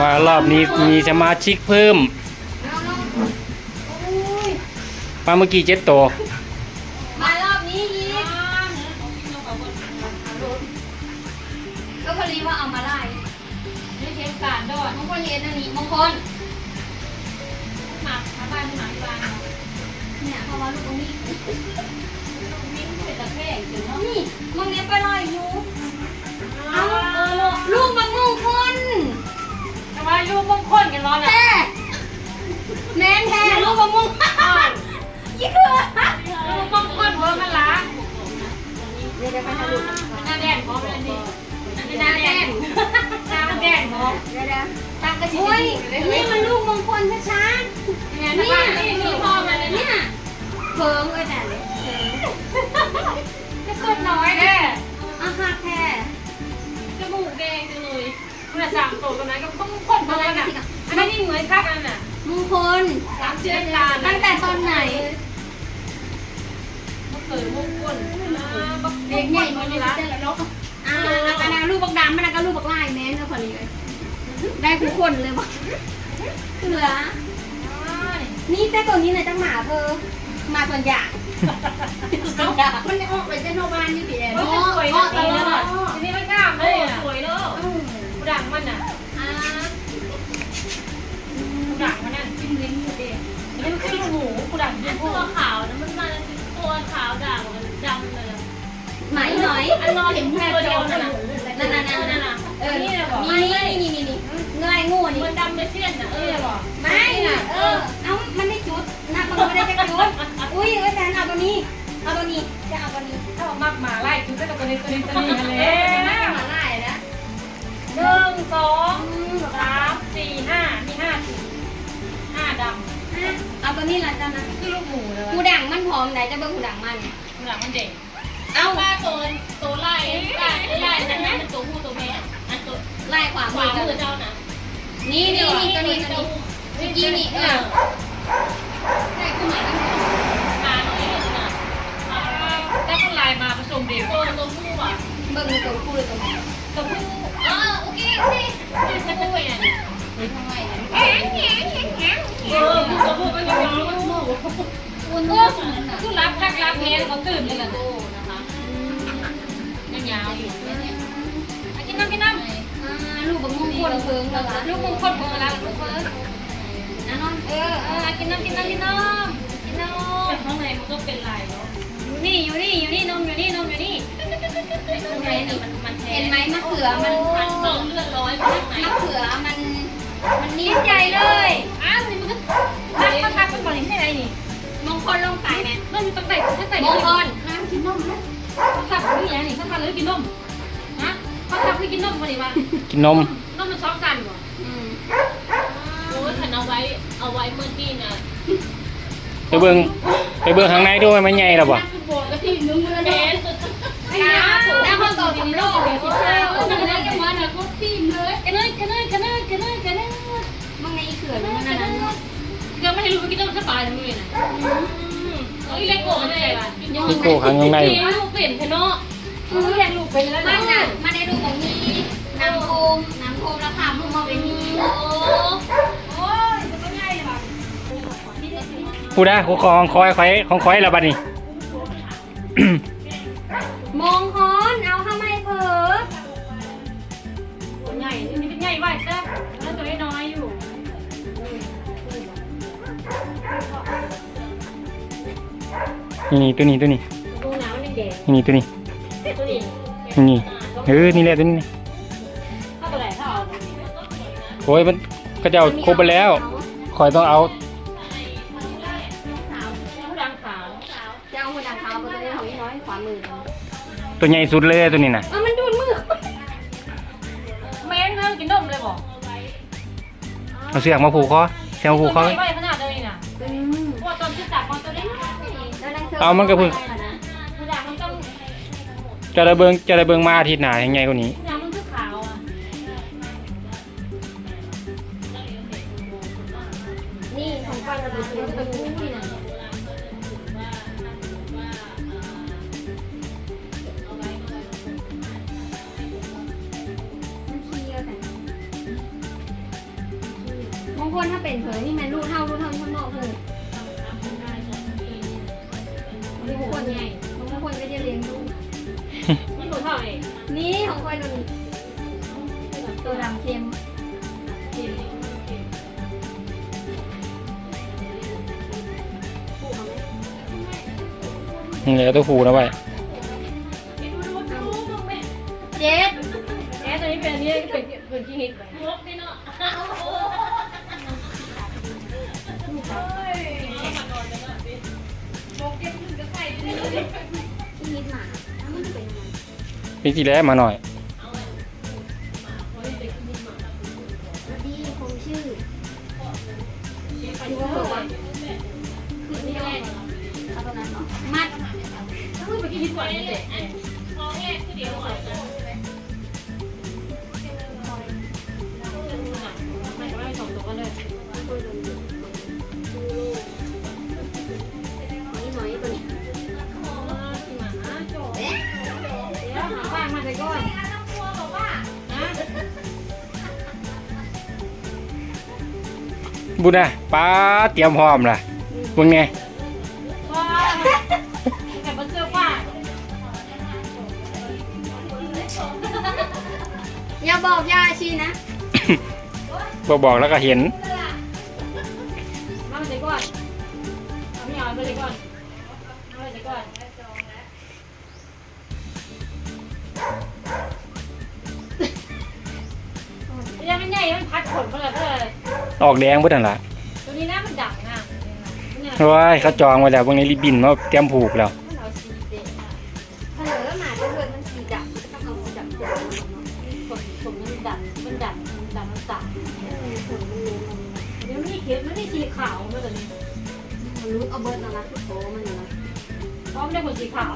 มารอบนี้มีสมาชิกเพิ่มน้องน้องโอ้ยมาเมื่อกี้เจ็ดตัวมารอบนี้อีกก็พอดีว่าเอามาไล่นี่เทปการดอดมงคลเย็นอันนี้มงคลหมักทำบ้านหมักบ้านเนี่ยเพราะว่าลูกตรงนี้มิ้นเป็นตะแคงถึงเนาะนี่มึงเนี้ยไปไล่อยู่ ยี่คือลูกมงคลเพิ่มมันละเดี๋ยวเดี๋ยวไปหาลูกหน้าแดงพร้อมเลยนี่หน้าแดงหน้าแดงพร้อมเดี๋ยวเดี๋ยวตั้งกระชิโอ้ยบนี่มันลูกมงคลช้าๆนี่เนี่ยนี่มีพอมาเลยเนี่เนี่ยเพิงเอ้แต่เลยจะต้นน้อยแน่อาหารแท้จมูกแดงจังเลยเมื่อสามตัวกันนั้นก็ต้องคนเท่านั้นอะอันนี้เหมือนคักนั่นน่ะมงคลสามเชื้อกตาตั้งแต่ตอนไหน มะเขือมงคลเด็กใหญ่มันเลยเต้นแล้าะอ่าอันนั้นลูกบักดำมันก็ลูกบักลายแม่นเนาะคนนี้เลยได้ทุกคนเลยบอกเหลือ นี่แต่ตัวนี้เลยจังหมาเธอมาส่วนใหญ่มันออกไปเจโนบานนี่พี่แอนโอ้สวยนะทีนี้ทีนี้มันงามเลยอะสวยเลยดังมันอะอ่าดังมันนั่นจิ้มลิ้ น่อยอันนอนเห็นแค่ตัวเดียวนั่นน่ะนั่นนั่นนั่นนั่นน่ะเออนี่นี่นี่นี่นี่เงยงูนี่มันดำไปเสี้ยนอะเอนี่อบอกไม่เออเอามันไม่จุดนับมันไม่ได้จะจุดอุ้ยเอ้ยแต่เอาตัวนี้เอาตัวนี้จะเอาตัวนี้ถ้าบอกมากหมาไล่จุดก็ตัวนี้ตัวนี้ตัวนี้เลเอ๊ะยมาไล่แล้วหนึ่งสองสามสี่ห้ามีห้าสีห้าดเอาตัวนี้ละจ้านะำคือลูกหมูเลยหูดังมันพร้อมไหนจะเบิ่งหูดังมันผู้ดังมันเด็ก เอาป้าตัวตัวไล่ไล่ไล่นั่นั่นเป็นตัวผู้ตัวแม่อันตัวไล่ขวาขมืวาอมือเจ้าน่ะนี่นี่นี่ตัวนี้ตัวนี้เมื่อกี้นี่เออใช่คือหมาทั้งหมดขาหน่อยนี่น่ะได้คนลายมาผสมเด็กตัวตัวผู้อะเบิ่งตัวคู่เลยตัวไหนตัวผู้เออโอเคโอเคนี่ใช่ผู้อะทำไมเนี่ยเออผู้ตัวผู้ก็ยังรู้อุ่นเอเอออคือรับรักรับเงี้ยเขาตื่นเลยล่ะโตนะคะยังยากินน้ำกินน้ำลูกบังมงคลเพิงแล้วล่ะลูกมงคลของเราลูกเพิ่นนะน้องเออเออกินน้ำกินน้ำกินน้ำกินน้แต่ข้างในมันก็เป็นลายเนาะนี่อยู่นี่อยู่นี่นมอยู่นี่นมอยู่นี่ข้างในนี่มันมันแทเห็นไหมมะเขือมันมันเติมเลือดร้อยข้างในมะเขือมันมันนิ่มใหญ่เลยอ้าวนี่มันก็ทักมาทักมันก่อนนี่ใช่ไหมนี่มงคลลงสายแม่เริ่มตั้งแต่ตั้งแต่มงคลน้ำกินนมนะ ทักหรือยังนี่เขาทักหรือกินนมฮะเขาทักคือกินนมพอดีวะกินนมนมมันซอกสันบ่อืมโอ้ยฉันเอาไว้เอาไว้เมื่อกี้น่ะไปเบิ่งไปเบิ่งข้างในด้วยมันใหญ่หรอบ่ฟุตบอลก็ที่นึงมันเป็นไอ้ยาแล้วเขาต่อสำโรงเดี๋ยวสิเช้าเออมันจะมาเนี่ยเขาทีมเลยกันเลยกันเลยกันเลยกันเลยกันเลยมึงในอีเขือมันนั่นนั่นเดี๋ยวไม่ให้รู้ว่ากินนมสบายเลยมึงเลยนะ เฮ้ยเลโก้ไม่ได้ป่ะพี่โก้ข้างในเลี้ยงลูกเป็นเถอะเนาะเออเลี้ยนลูกเป็นแล้วบ้านน่ะมาได้ดูของนี้น้ำโคมน้ำโคมราคาพุ่งมาเป็นนี้โอ้โอ้ยจะเป็นไงล่ะผู้ได้ของของคอยคอยของคอยแล้วบัดนี้ นี่นี่ตัวนี้ตัวนี้ดูหนามันแดงนี่นี่ตัวนี้ๆตัวนี้นี่นี่เออนี่แหละตัวนี้ถ้าตัวไหนถ้าเอาโอ้ยมันก็จะเอาครบไปแล้วคอยต้องเอาผู้ดังขาวจะเอาหัวดังเท้าไปตัวนี้ของนี้น้อยขวามือตัวใหญ่สุดเลยตัวนี้น่ะเออมันดูดมือแม่งเธอกินนมเลยบอกเอาเสือกมาผูกคอเสือกมาผูกคอใหญ่ไหวขนาดเลยน่ะอืมเพราะว่าตอนที่จับมันตัวเล็กแล้วนั่ง เอามันก็เพิ่งผู้ดังมันต้องจะได้เบิงจะได้เบิงมาอาทิตย์หน้ายังไงกว่านี้นี่ของฟันระเบิดมันเป็นคู่นี่นะมันเคี้ยวแต่างคนถ้าเป็นเผยนี่มันรูดเท่ารูดเท่า นหนูเท่าไหร่นี่ของคอยดูตัวดำเค็มผูกเอาไหมนี่เลยตัวผูนะไว้เจ็ดแอร์ตัวนี้เป็นอันนี้เป็นเป็นขี้หิดไปงบพี่เนาะที่นิดหนาแล้วมันจะเป็นยังไง ปีที่แล้วมาหน่อย ดีคงชื่อชื่อว่าเปิดว่าคือไม่ได้เอาตัวนั้นเหรอมัดอุ้ยเป็นขี้หิดกว่านี้เลยท้องแรกคือเดี๋ยวอ่อน บุญนะป้าเตรียมพร้อมล่ะมึงไงว้าแต่บนเสื้อผ้าอย่าบอกยาชีนะบอกบอกแล้วก็เห็นมาเลยก่อนเอาไม่เอาไปเลยก่อนเอาเลยก่อน งมันใหญ่มันพัดขนมาเลยเพื่อออกแดงเพื่อนนล่ะตัวนี้นะมันดังนะมันเนี่ยว้ายเขาจองไว้แล้วพวกนี้รีบบินมาเตรียมผูกแล้วมันเอาสีเด็ดเผลอหมาจะเกิดมันสีดำก็ต้องเอาสีดำตัวขนขนมันดังมันดังมันดังมันต่ำขนมันเลี้ยงเดี๋ยวนี่เขียนมันไม่สีขาวเมื่อตอนนี้มันรู้เอาเบิร์ดนะนะคือโตมันนะพร้อมได้ขนสีขาว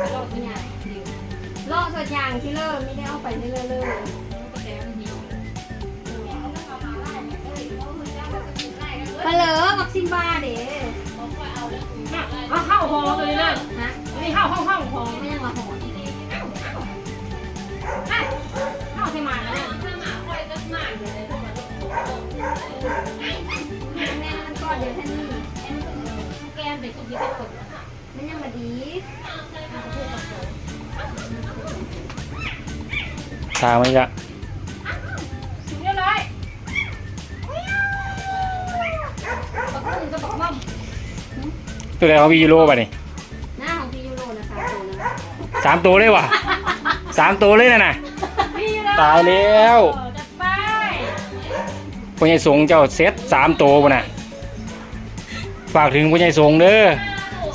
ล้วก็เนี่ยดิวลอกส่วนยางที่เริ่มไม่ได้เอาไปเรื่อยๆเลยก็แต่มันหิวเผลอวัคซีนบ้าเด้เอาเข้าหอตัวนี้นะฮะนี่เข้าห้องห้องหอไม่ยังมาหอนเข้าใช่ไหมนะเนี่ยแม่มันก่อนเดี๋ยวท่านนี่แก้มเป็นคนที่เป็นคน มันยังมาดีทางไม่ยะเรียบร้อยบักกุ้งกับบักม่อมตัวไหนของพี่ยูโรป่ะนี่หน้าของพี่ยูโรนะคะโตนะสามตัวเลยว่ะสามตัวเลยนะน่ะ พี่เลยตายแล้วจะไปพ่อใหญ่สงเจ้าเซตสามตัวป่ะน่ะฝากถึงพ่อใหญ่สงเด้อ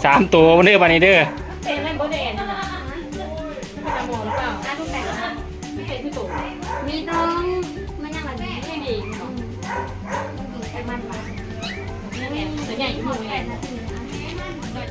สามตัวเด้อป่ะนี่เด้อเต้นเล่นโบเดนนะนะไม่จะมองหรือเปล่าหน้าทุกแต่ไม่เป็นที่ตมีน้องมันยังมาดีไม่ดีมันดีแค่มันใหญ่อยู่หอต